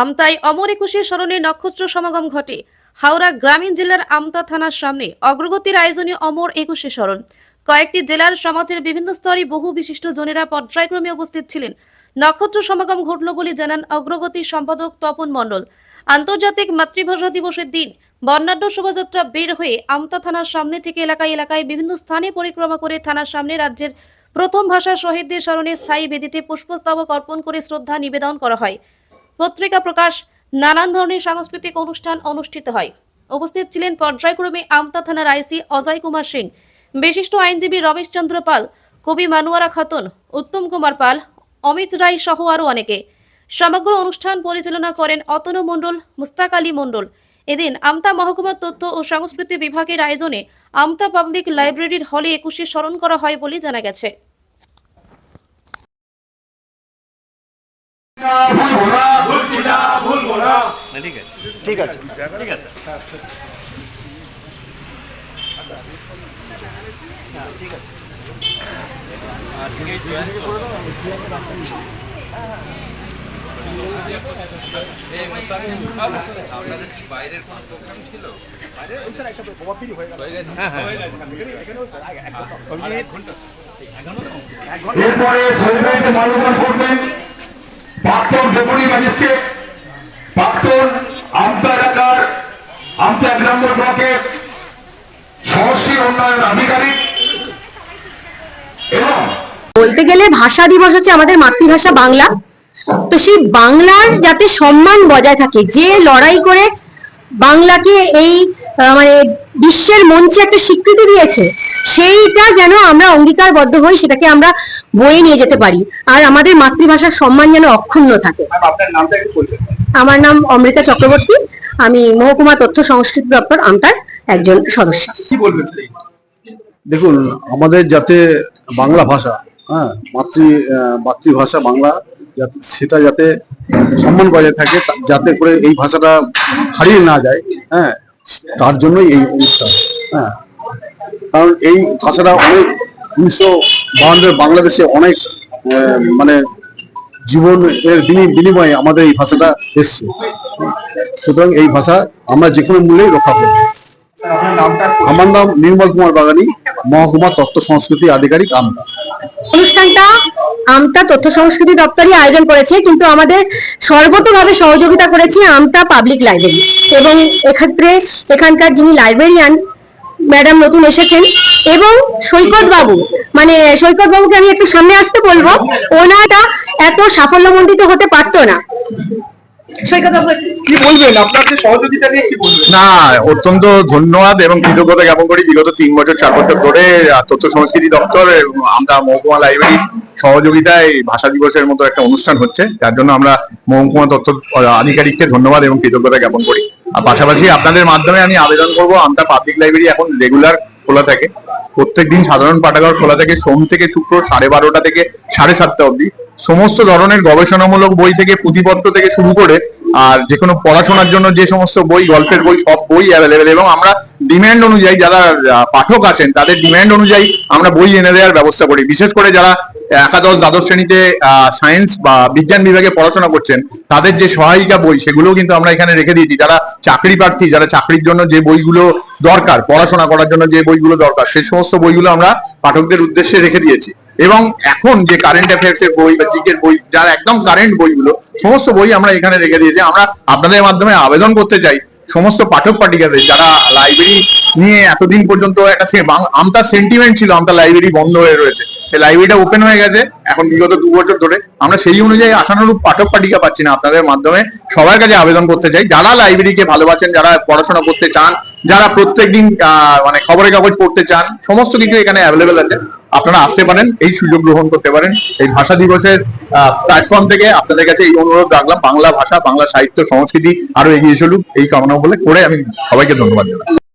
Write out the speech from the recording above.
আমতায় অমর একুশের স্মরণে নক্ষত্র সমাগম ঘটে। হাওড়া গ্রামীণ জেলার আমতা থানার সামনে অগ্রগতির আয়োজনে অমর একুশে স্মরণ। কয়েকটি জেলার সমাজের বিভিন্ন স্তরে বহু বিশিষ্ট জনেরা পর্যায়ক্রমে উপস্থিত ছিলেন। নক্ষত্র সমাগম ঘটল বলে জানান অগ্রগতি সম্পাদক তপন মণ্ডল। আন্তর্জাতিক মাতৃভাষা দিবসের দিন বর্ণাঢ্য শোভাযাত্রা বের হয়ে আমতা থানার সামনে থেকে এলাকায় এলাকায় বিভিন্ন স্থানে পরিক্রমা করে থানার সামনে রাজ্যের প্রথম ভাষা শহীদদের স্মরণে স্থায়ী বেদিতে পুষ্পস্তবক অর্পণ করে শ্রদ্ধা নিবেদন করা হয়। পত্রিকা প্রকাশ, নানান ধরনের সাংস্কৃতিক অনুষ্ঠান অনুষ্ঠিত হয়। উপস্থিত ছিলেন পর্যায়ক্রমে আমতা থানার আইসি অজয় কুমার সিং, বিশিষ্ট আইনজীবী রমেশ চন্দ্র পাল, কবি মানুয়ারা খাতুন, উত্তম কুমার পাল, অমিত রায় সহ আরও অনেকে। সমগ্র অনুষ্ঠান পরিচালনা করেন অতনু মণ্ডল, মুস্তাক আলী মণ্ডল। এদিন আমতা মহকুমা তথ্য ও সংস্কৃতি বিভাগের আয়োজনে আমতা পাবলিক লাইব্রেরির হলে একুশে স্মরণ করা হয় বলে জানা গেছে। ঠিক আছে। ঠিক আছে। এরপরে সৌভাগ্য মাল্যবান করবেন প্রাক্তন ডেপুটি ম্যাজিস্ট্রেট প্রাক্তন আমতা এক নম্বর ব্লকের সমষ্টি উন্নয়ন আধিকারিক এবং বলতে গেলে ভাষা দিবস হচ্ছে আমাদের মাতৃভাষা বাংলা। তো সেই বাংলার যাতে সম্মান বজায় থাকে যে লড়াই করে বাংলাকে এই আহ, মানে বিশ্বের মঞ্চে একটা স্বীকৃতি দিয়েছে সেইটা যেন আমরা অঙ্গীকারবদ্ধ হই সেটাকে আমরা বয়ে নিয়ে যেতে পারি। আর আমাদের মাতৃভাষার সম্মান যেন অক্ষুণ্ণ থাকে। আপনার নামটা একটু পরিচয় আমার নাম অমৃতা চক্রবর্তী। আমি মহকুমা তথ্য সংস্কৃতি দপ্তর আমটার একজন সদস্য? দেখুন, আমাদের যাতে বাংলা ভাষা হ্যাঁ মাতৃ মাতৃভাষা বাংলা যাতে, সেটা যাতে সম্মান বজায় থাকে যাতে করে এই ভাষাটা হারিয়ে না যায় হ্যাঁ তার জন্যই এই অনুষ্ঠান হ্যাঁ। কারণ এই ভাষাটা অনেক উনিশশো বাহান্নের বাংলাদেশে অনেক মানে জীবন এর বিনিময়ে আমাদের এই ভাষাটা এসছে। সুতরাং এই ভাষা আমরা যে কোনো মূল্যেই রক্ষা করব। স্যার আপনার নামটা একটু আমার নাম নির্মল কুমার বাগানি মহকুমা তত্ত্ব সংস্কৃতি আধিকারিক আমরা অনুষ্ঠানটা আমতা তথ্য সংস্কৃতি দপ্তরই আয়োজন করেছে কিন্তু আমাদের সর্বতভাবে সহযোগিতা করেছে আমতা পাবলিক লাইব্রেরি এবং এক্ষেত্রে এখানকার যিনি লাইব্রেরিয়ান ম্যাডাম নতুন এসেছেন এবং সৈকত বাবু মানে সৈকত বাবুকে আমি একটু সামনে আসতে বলব ওনাটা এত সাফল্যমণ্ডিত হতে পারতো না। সৈকত বাবু কি বলবেন? আপনার যে সহযোগিতা নিয়ে কি বলবেন? না অত্যন্ত ধন্যবাদ এবং কৃতজ্ঞতা জ্ঞাপন করি। বিগত তিন বছর চার বছর ধরে তথ্য সংস্কৃতি দপ্তর আমরা মহকুমা লাইব্রেরি সহযোগিতায় ভাষা দিবসের মতো একটা অনুষ্ঠান হচ্ছে। যার জন্য আমরা মহকুমা তথ্য আধিকারিককে ধন্যবাদ এবং কৃতজ্ঞতা জ্ঞাপন করি। আর পাশাপাশি আপনাদের মাধ্যমে আমি আবেদন করব আমতা পাবলিক লাইব্রেরি এখন রেগুলার খোলা থাকে। প্রত্যেকদিন সাধারণ পাঠাগার খোলা থাকে সোম থেকে শুক্র সাড়ে বারোটা থেকে সাড়ে সাতটা অবধি। সমস্ত ধরনের গবেষণামূলক বই থেকে পুঁথিপত্র থেকে শুরু করে, আর যে কোনো পড়াশোনার জন্য যে সমস্ত বই, গল্পের বই, সব বই অ্যাভেলেবেল এবং আমরা ডিমান্ড অনুযায়ী যারা পাঠক আছেন, তাদের ডিমান্ড অনুযায়ী আমরা বই এনে দেওয়ার ব্যবস্থা করি। বিশেষ করে যারা একাদশ, দ্বাদশ শ্রেণীতে সায়েন্স বা বিজ্ঞান বিভাগে পড়াশোনা করছেন, তাদের যে সহায়িকা বই, সেগুলোও কিন্তু আমরা এখানে রেখে দিয়েছি। যারা চাকরি প্রার্থী, যারা চাকরির জন্য যে বইগুলো দরকার, পড়াশোনা করার জন্য যে বইগুলো দরকার, সেই সমস্ত বইগুলো আমরা পাঠকদের উদ্দেশ্যে রেখে দিয়েছি। এবং এখন যে কারেন্ট অ্যাফেয়ার্স এর বই বা জিকের বই, যারা একদম কারেন্ট বইগুলো, সমস্ত বই আমরা এখানে রেখে দিয়েছি। আমরা আপনাদের মাধ্যমে আবেদন করতে চাই। সমস্ত পাঠক পাঠিকাদের, যারা লাইব্রেরি নিয়ে এতদিন পর্যন্ত একটা সে- বাং- আমতা সেন্টিমেন্ট ছিল আমতা লাইব্রেরি বন্ধ হয়ে রয়েছে। সেই লাইব্রেরিটা ওপেন হয়ে গেছে। এখন বিগত দু বছর ধরে আমরা সেই অনুযায়ী আশানুরূপ পাঠক পাঠিকা পাচ্ছি না। আপনাদের মাধ্যমে সবার কাছে আবেদন করতে চাই। যারা লাইব্রেরিকে ভালোবাসেন, যারা পড়াশোনা করতে চান, যারা প্রত্যেকদিন মানে খবরের কাগজ পড়তে চান, সমস্ত কিছু এখানে অ্যাভেলেবেল আছে। আপনারা আসতে পারেন, এই সুযোগ গ্রহণ করতে পারেন। এই ভাষা দিবসের প্ল্যাটফর্ম থেকে আপনাদের কাছে এই অনুরোধ রাখলাম, বাংলা ভাষা, বাংলা সাহিত্য, সংস্কৃতি আরও এগিয়ে চলুক, এই কামনা বলে করে আমি সবাইকে ধন্যবাদ জানাই